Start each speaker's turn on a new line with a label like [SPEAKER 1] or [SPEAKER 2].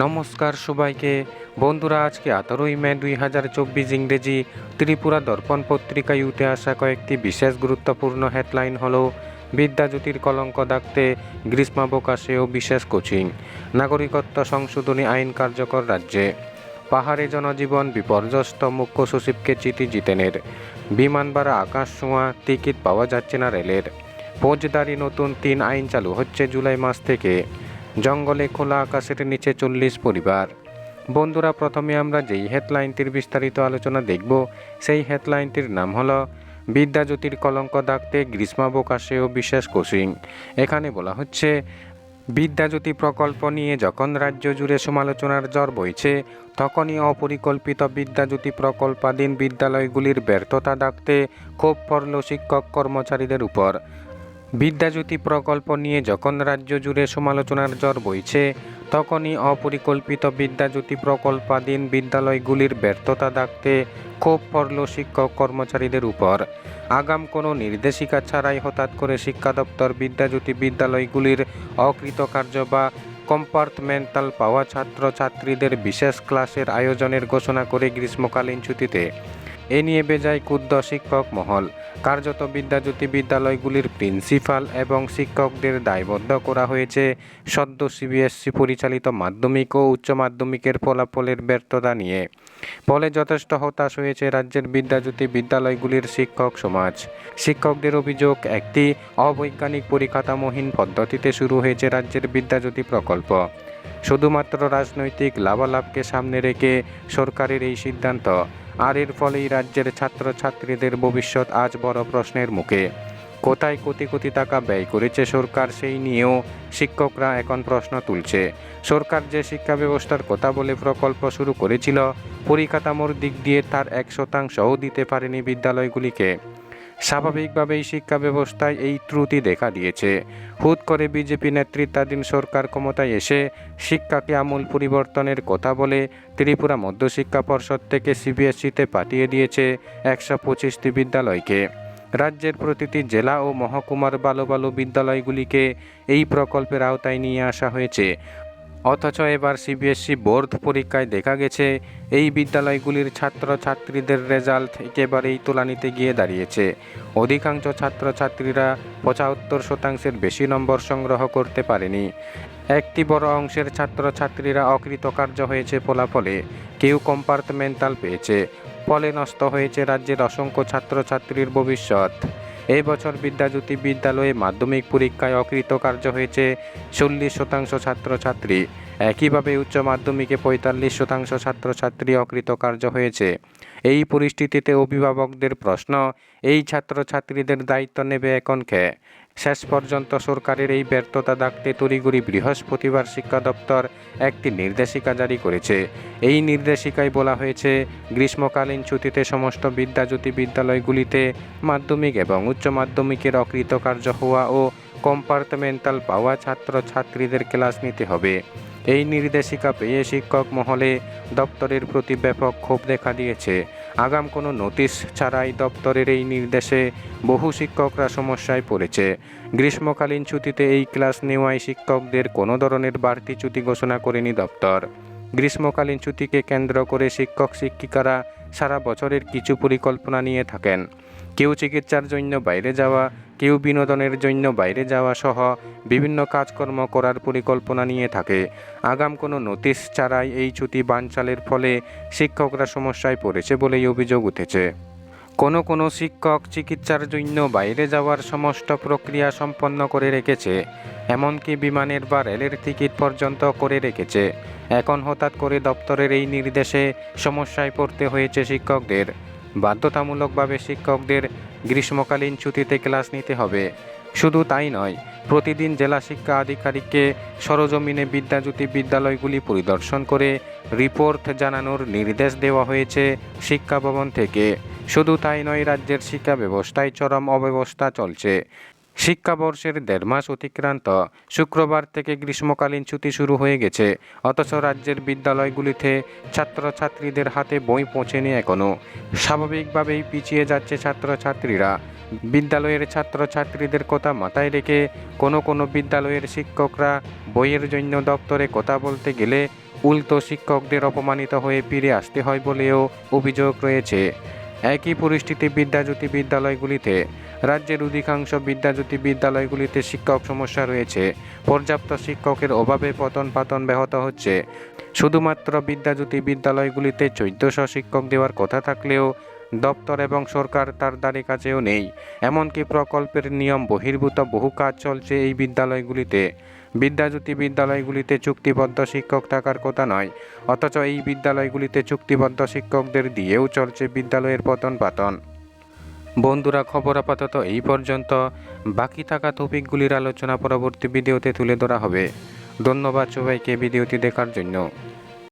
[SPEAKER 1] নমস্কার সবাইকে। বন্ধুরা, আজকে আঠারোই মে দুই হাজার চব্বিশ ইংরেজি ত্রিপুরা দর্পণ পত্রিকায় উঠে আসা কয়েকটি বিশেষ গুরুত্বপূর্ণ হেডলাইন হলো বিদ্যাজ্যোতির কলঙ্ক ডাকতে ও বিশেষ কোচিং, নাগরিকত্ব সংশোধনী আইন কার্যকর রাজ্যে, পাহাড়ে জনজীবন বিপর্যস্ত মুখ্য সচিবকে চিঠি জিতেনের, বিমান ভাড়া আকাশ ছোঁয়া, টিকিট পাওয়া যাচ্ছে না রেলের, ফৌজদারি নতুন তিন আইন চালু হচ্ছে জুলাই মাস থেকে। জঙ্গলে খোলা আকাশের নিচে চল্লিশ পরিবার। বন্ধুরা, প্রথমে আমরা যেই হেডলাইনটির বিস্তারিত আলোচনা দেখব, সেই হেডলাইনটির নাম হলো বিদ্যাজ্যোতির কলঙ্ক ডাকতে গ্রীষ্মাবকাশে ও বিশেষ কোচিং। এখানে বলা হচ্ছে, বিদ্যাজ্যোতি প্রকল্প নিয়ে যখন রাজ্য জুড়ে সমালোচনার জ্বর বইছে, তখনই অপরিকল্পিত বিদ্যাজ্যোতি প্রকল্পাধীন বিদ্যালয়গুলির ব্যর্থতা ডাকতে ক্ষোভ পড়ল শিক্ষক কর্মচারীদের উপর। বিদ্যাজ্যোতি প্রকল্প নিয়ে যখন রাজ্য জুড়ে সমালোচনার জ্বর বইছে, তখনই অপরিকল্পিত বিদ্যাজ্যোতি প্রকল্পাধীন বিদ্যালয়গুলির ব্যর্থতা ডাকতে ক্ষোভ পড়ল শিক্ষক কর্মচারীদের উপর। আগাম কোনো নির্দেশিকা ছাড়াই হঠাৎ করে শিক্ষা দপ্তর বিদ্যাজ্যোতি বিদ্যালয়গুলির অকৃতকার্য বা কম্পার্টমেন্টাল পাওয়া ছাত্র ছাত্রীদের বিশেষ ক্লাসের আয়োজনের ঘোষণা করে গ্রীষ্মকালীন ছুটিতে। এ নিয়ে বেজায় ক্ষুদ্র শিক্ষক মহল। কার্যত বিদ্যাজ্যোতি বিদ্যালয়গুলির প্রিন্সিপাল এবং শিক্ষকদের দায়বদ্ধ করা হয়েছে। সদ্য সিবিএসসি পরিচালিত মাধ্যমিক ও উচ্চ মাধ্যমিকের ফলাফলের ব্যর্থতা নিয়ে। ফলে যথেষ্ট হতাশ হয়েছে রাজ্যের বিদ্যাজ্যোতি বিদ্যালয়গুলির শিক্ষক সমাজ। শিক্ষকদের অভিযোগ, একটি অবৈজ্ঞানিক পরিকাঠামোহীন পদ্ধতিতে শুরু হয়েছে রাজ্যের বিদ্যাজ্যোতি প্রকল্প। শুধুমাত্র রাজনৈতিক লাভালাভকে সামনে রেখে সরকারের এই সিদ্ধান্ত। আর এর ফলেই রাজ্যের ছাত্রছাত্রীদের ভবিষ্যৎ আজ বড় প্রশ্নের মুখে। কোথায় কোটি কোটি টাকা ব্যয় করেছে সরকার সেই নিয়েও শিক্ষকরা এখন প্রশ্ন তুলছে। সরকার যে শিক্ষা ব্যবস্থার কথা বলে প্রকল্প শুরু করেছিল, পরিকাঠামোর দিক দিয়ে তার এক শতাংশও দিতে পারেনি বিদ্যালয়গুলিকে। স্বাভাবিকভাবেই শিক্ষা ব্যবস্থায় এই ত্রুটি দেখা দিয়েছে। হুট করে বিজেপি নেতৃত্বাধীন সরকার ক্ষমতায় এসে শিক্ষাকে আমূল পরিবর্তনের কথা বলে ত্রিপুরা মধ্যশিক্ষা পর্ষদ থেকে সিবিএসইতে পাঠিয়ে দিয়েছে একশো পঁচিশটি বিদ্যালয়কে। রাজ্যের প্রতিটি জেলা ও মহকুমার বালো বালো বিদ্যালয়গুলিকে এই প্রকল্পের আওতায় নিয়ে আসা হয়েছে। অথচ এবার সিবিএসই বোর্ড পরীক্ষায় দেখা গেছে, এই বিদ্যালয়গুলির ছাত্রছাত্রীদের রেজাল্ট একেবারেই তোলানিতে গিয়ে দাঁড়িয়েছে। অধিকাংশ ছাত্রছাত্রীরা পঁচাত্তর শতাংশের বেশি নম্বর সংগ্রহ করতে পারেনি। একটি বড় অংশের ছাত্রছাত্রীরা অকৃতকার্য হয়েছে ফলাফলে। কেউ কম্পার্টমেন্টাল পেয়েছে, ফলে নষ্ট হয়েছে রাজ্যের অসংখ্য ছাত্রছাত্রীর ভবিষ্যৎ। এই বছর বিদ্যাজ্যোতি বিদ্যালয়ে মাধ্যমিক পরীক্ষায় অকৃতকার্য হয়েছে চল্লিশ শতাংশ ছাত্রছাত্রী। একইভাবে উচ্চ মাধ্যমিকে পঁয়তাল্লিশ শতাংশ ছাত্রছাত্রী অকৃতকার্য হয়েছে। এই পরিস্থিতিতে অভিভাবকদের প্রশ্ন, এই ছাত্রছাত্রীদের দায়িত্ব নেবে এখন কে? শেষ পর্যন্ত সরকারের এই ব্যর্থতা ডাকতে তড়িঘড়ি বৃহস্পতিবার শিক্ষা দপ্তর একটি নির্দেশিকা জারি করেছে। এই নির্দেশিকায় বলা হয়েছে, গ্রীষ্মকালীন ছুটিতে সমস্ত বিদ্যাজ্যোতি বিদ্যালয়গুলিতে মাধ্যমিক এবং উচ্চ মাধ্যমিকের অকৃতকার্য হওয়া ও কম্পার্টমেন্টাল পাওয়া ছাত্র ছাত্রীদের ক্লাস নিতে হবে। এই নির্দেশিকা পেয়ে শিক্ষক মহলে দপ্তরের প্রতি ব্যাপক ক্ষোভ দেখা দিয়েছে। আগাম কোনো নোটিশ ছাড়াই দপ্তরের এই নির্দেশে বহু শিক্ষকরা সমস্যায় পড়েছে। গ্রীষ্মকালীন ছুটিতে এই ক্লাস নেওয়ায় শিক্ষকদের কোনো ধরনের বাড়তি ছুটি ঘোষণা করেনি দপ্তর। গ্রীষ্মকালীন ছুটিকে কেন্দ্র করে শিক্ষক শিক্ষিকারা সারা বছরের কিছু পরিকল্পনা নিয়ে থাকেন। কেউ চিকিৎসার জন্য বাইরে যাওয়া, কেউ বিনোদনের জন্য বাইরে যাওয়া সহ বিভিন্ন কাজকর্ম করার পরিকল্পনা নিয়ে থাকে। আগাম কোনো নোটিশ ছাড়াই এই ছুটি বানচালের ফলে শিক্ষকরা সমস্যায় পড়েছে বলেই অভিযোগ উঠেছে। কোনো কোনো শিক্ষক চিকিৎসার জন্য বাইরে যাওয়ার সমস্ত প্রক্রিয়া সম্পন্ন করে রেখেছে, এমনকি বিমানের বা রেলের টিকিট পর্যন্ত করে রেখেছে। এখন হঠাৎ করে দপ্তরের এই নির্দেশে সমস্যায় পড়তে হয়েছে শিক্ষকদের। বাধ্যতামূলকভাবে শিক্ষকদের গ্রীষ্মকালীন ছুটিতে ক্লাস নিতে হবে। শুধু তাই নয়, প্রতিদিন জেলা শিক্ষা আধিকারিককে সরজমিনে বিদ্যাজ্যোতি বিদ্যালয়গুলি পরিদর্শন করে রিপোর্ট জানানোর নির্দেশ দেওয়া হয়েছে শিক্ষা ভবন থেকে। শুধু তাই নয়, রাজ্যের শিক্ষা ব্যবস্থায় চরম অব্যবস্থা চলছে। শিক্ষাবর্ষের দেড় মাস অতিক্রান্ত শুক্রবার থেকে গ্রীষ্মকালীন ছুটি শুরু হয়ে গেছে। অথচ রাজ্যের বিদ্যালয়গুলিতে ছাত্রছাত্রীদের হাতে বই পৌঁছেনি এখনও স্বাভাবিকভাবেই পিছিয়ে যাচ্ছে ছাত্রছাত্রীরা। বিদ্যালয়ের ছাত্রছাত্রীদের কথা মাথায় রেখে কোনো কোনো বিদ্যালয়ের শিক্ষকরা বইয়ের জন্য দপ্তরে কথা বলতে গেলে উল্টো শিক্ষকদের অপমানিত হয়ে ফিরে আসতে হয় বলেও অভিযোগ রয়েছে। একই পরিস্থিতি বিদ্যাজ্যোতি বিদ্যালয়গুলিতে। রাজ্যের অধিকাংশ বিদ্যাজ্যোতি বিদ্যালয়গুলিতে শিক্ষক সমস্যা রয়েছে। পর্যাপ্ত শিক্ষকের অভাবে পতন পাতন ব্যাহত হচ্ছে। শুধুমাত্র বিদ্যাজ্যোতি বিদ্যালয়গুলিতে চৈদ্দশো শিক্ষক দেওয়ার কথা থাকলেও দপ্তর এবং সরকার তার দ্বারে কাছেও নেই। এমনকি প্রকল্পের নিয়ম বহির্ভূত বহু কাজ চলছে এই বিদ্যালয়গুলিতে। বিদ্যাজ্যোতি বিদ্যালয়গুলিতে চুক্তিবদ্ধ শিক্ষক থাকার কথা নয়, অথচ এই বিদ্যালয়গুলিতে চুক্তিবদ্ধ শিক্ষকদের দিয়েও চলছে বিদ্যালয়ের পতন পাতন বন্ধুরা, খবর আপাতত এই পর্যন্ত। বাকি থাকা টপিকগুলির আলোচনা পরবর্তী ভিডিওতে তুলে ধরা হবে। ধন্যবাদ সবাইকে ভিডিওটি দেখার জন্য।